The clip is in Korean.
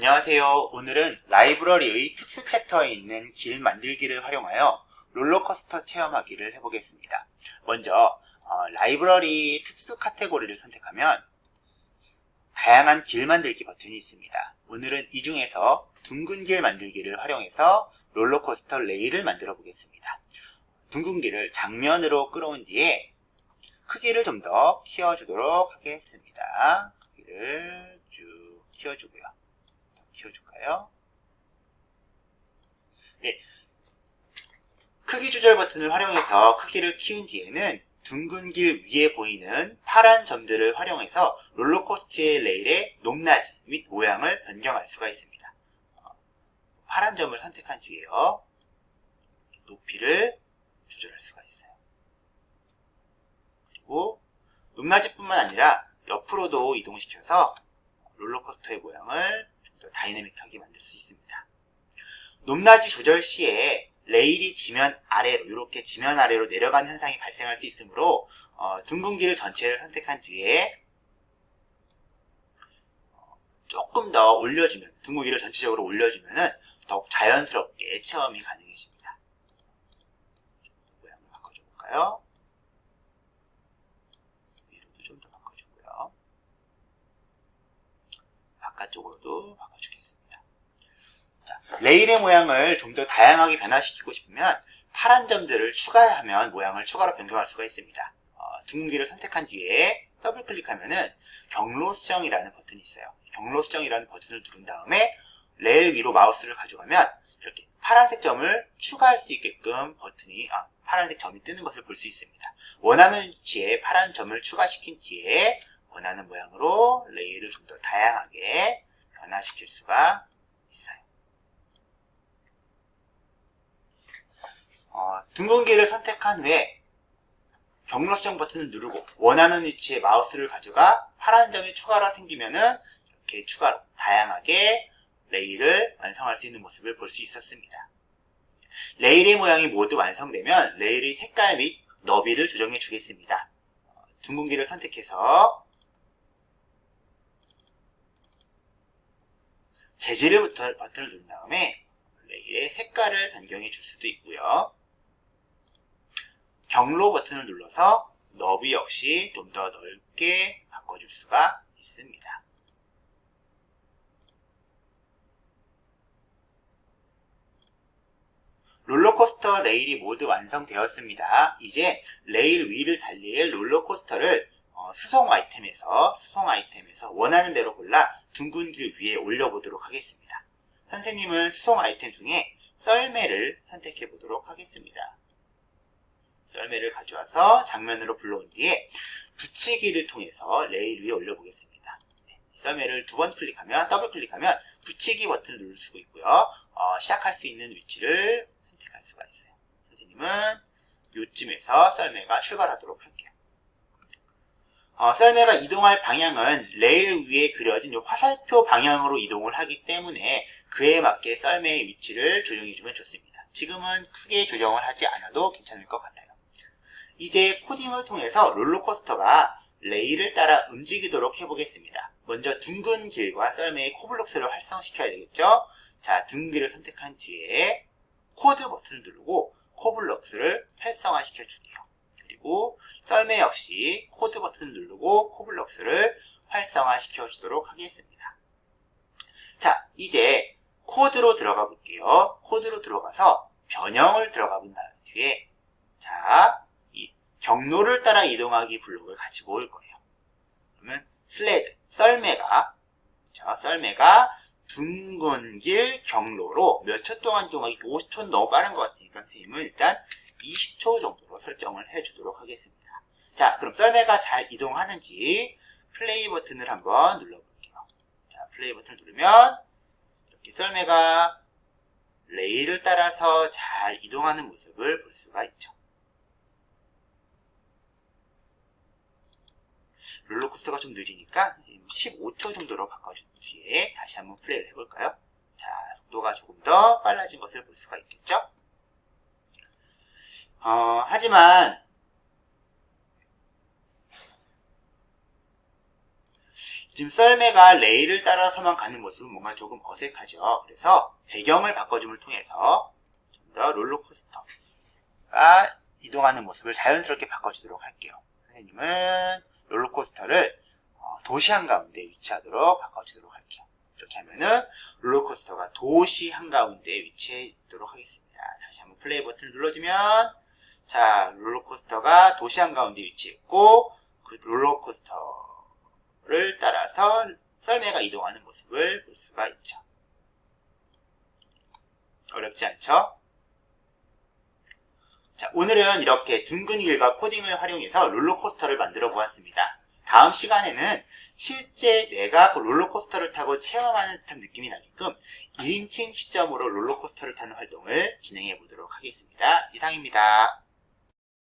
안녕하세요. 오늘은 라이브러리의 특수 챕터에 있는 길 만들기를 활용하여 롤러코스터 체험하기를 해보겠습니다. 먼저 어, 라이브러리 특수 카테고리를 선택하면 다양한 길 만들기 버튼이 있습니다. 오늘은 이 중에서 둥근 길 만들기를 활용해서 롤러코스터 레일을 만들어 보겠습니다. 둥근 길을 장면으로 끌어온 뒤에 크기를 좀 더 키워주도록 하겠습니다. 크기를 쭉 키워주고요. 더 키워줄까요? 네. 크기 조절 버튼을 활용해서 크기를 키운 뒤에는 둥근 길 위에 보이는 파란 점들을 활용해서 롤러코스터의 레일의 높낮이 및 모양을 변경할 수가 있습니다. 어, 파란 점을 선택한 뒤에요. 높이를 조절할 수가 있어요. 그리고 높낮이뿐만 아니라 옆으로도 이동시켜서 롤러코스터의 모양을 다이내믹하게 만들 수 있습니다. 높낮이 조절 시에 레일이 지면 아래로 이렇게 지면 아래로 내려가는 현상이 발생할 수 있으므로 어, 둥근 길 전체를 선택한 뒤에 어, 조금 더 올려주면 둥근 길을 전체적으로 올려주면 더욱 자연스럽게 체험이 가능해집니다. 모양을 바꿔줘 볼까요? 위로도 좀 더 바꿔주고요. 바깥쪽으로도 바꿔주겠습니다. 자, 레일의 모양을 좀 더 다양하게 변화시키고 싶으면 파란 점들을 추가하면 모양을 추가로 변경할 수가 있습니다. 어, 둥근기를 선택한 뒤에 더블 클릭하면은 경로 수정이라는 버튼이 있어요. 경로 수정이라는 버튼을 누른 다음에 레일 위로 마우스를 가져가면 이렇게 파란색 점을 추가할 수 있게끔 버튼이 아, 파란색 점이 뜨는 것을 볼 수 있습니다. 원하는 위치에 파란 점을 추가시킨 뒤에 원하는 모양으로 레일을 좀더 다양하게 변화시킬 수가 있어요. 어, 둥근 길을 선택한 후에 경로 수정 버튼을 누르고 원하는 위치에 마우스를 가져가 파란 점이 추가로 생기면은 이렇게 추가로 다양하게 레일을 완성할 수 있는 모습을 볼 수 있었습니다. 레일의 모양이 모두 완성되면 레일의 색깔 및 너비를 조정해 주겠습니다. 어, 둥근 길을 선택해서 재질을 버튼- 버튼을 누른 다음에 레일의 색깔을 변경해 줄 수도 있고요. 경로 버튼을 눌러서 너비 역시 좀 더 넓게 바꿔줄 수가 있습니다. 롤러코스터 레일이 모두 완성되었습니다. 이제 레일 위를 달릴 롤러코스터를 어, 수송 아이템에서 수송 아이템에서 원하는 대로 골라 둥근 길 위에 올려보도록 하겠습니다. 선생님은 수송 아이템 중에 썰매를 선택해 보도록 하겠습니다. 썰매를 가져와서 장면으로 불러온 뒤에 붙이기를 통해서 레일 위에 올려보겠습니다. 네, 썰매를 두 번 클릭하면 더블 클릭하면 붙이기 버튼을 누를 수가 있고요. 어, 시작할 수 있는 위치를 선택할 수가 있어요. 선생님은 요쯤에서 썰매가 출발하도록 할게요. 어, 썰매가 이동할 방향은 레일 위에 그려진 요 화살표 방향으로 이동을 하기 때문에 그에 맞게 썰매의 위치를 조정해주면 좋습니다. 지금은 크게 조정을 하지 않아도 괜찮을 것 같아요. 이제 코딩을 통해서 롤러코스터가 레일을 따라 움직이도록 해보겠습니다. 먼저 둥근 길과 썰매의 코블록스를 활성시켜야 되겠죠? 자, 둥근 길을 선택한 뒤에 코드 버튼을 누르고 코블록스를 활성화시켜 줄게요. 그리고 썰매 역시 코드 버튼을 누르고 코블록스를 활성화시켜 주도록 하겠습니다. 자, 이제 코드로 들어가 볼게요. 코드로 들어가서 변형을 들어가 본 다음 뒤에 자, 이 경로를 따라 이동하기 블록을 가지고 올 거예요. 그러면 슬레드, 썰매가 자, 썰매가 둥근 길 경로로 몇 초 동안 이동하기 50초는 너무 빠른 것 같으니까 선생님은 일단 20초 정도로 설정을 해주도록 하겠습니다. 자, 그럼 썰매가 잘 이동하는지 플레이 버튼을 한번 눌러볼게요. 자, 플레이 버튼을 누르면 이렇게 썰매가 레일을 따라서 잘 이동하는 모습을 볼 수가 있죠. 롤러코스터가 좀 느리니까 15초 정도로 바꿔준 뒤에 다시 한번 플레이를 해볼까요? 자, 속도가 조금 더 빨라진 것을 볼 수가 있겠죠? 어, 하지만 지금 썰매가 레일을 따라서만 가는 모습은 뭔가 조금 어색하죠. 그래서 배경을 바꿔줌을 통해서 좀 더 롤러코스터가 이동하는 모습을 자연스럽게 바꿔주도록 할게요. 선생님은 롤러코스터를 어, 도시 한가운데 위치하도록 바꿔주도록 할게요. 이렇게 하면은 롤러코스터가 도시 한가운데 위치해 있도록 하겠습니다. 다시 한번 플레이 버튼을 눌러주면 자 롤러코스터가 도시 한가운데 위치했고 그 롤러코스터 를 따라서 썰매가 이동하는 모습을 볼 수가 있죠. 어렵지 않죠? 자, 오늘은 이렇게 둥근 길과 코딩을 활용해서 롤러코스터를 만들어 보았습니다. 다음 시간에는 실제 내가 그 롤러코스터를 타고 체험하는 듯한 느낌이 나게끔 1인칭 시점으로 롤러코스터를 타는 활동을 진행해 보도록 하겠습니다. 이상입니다.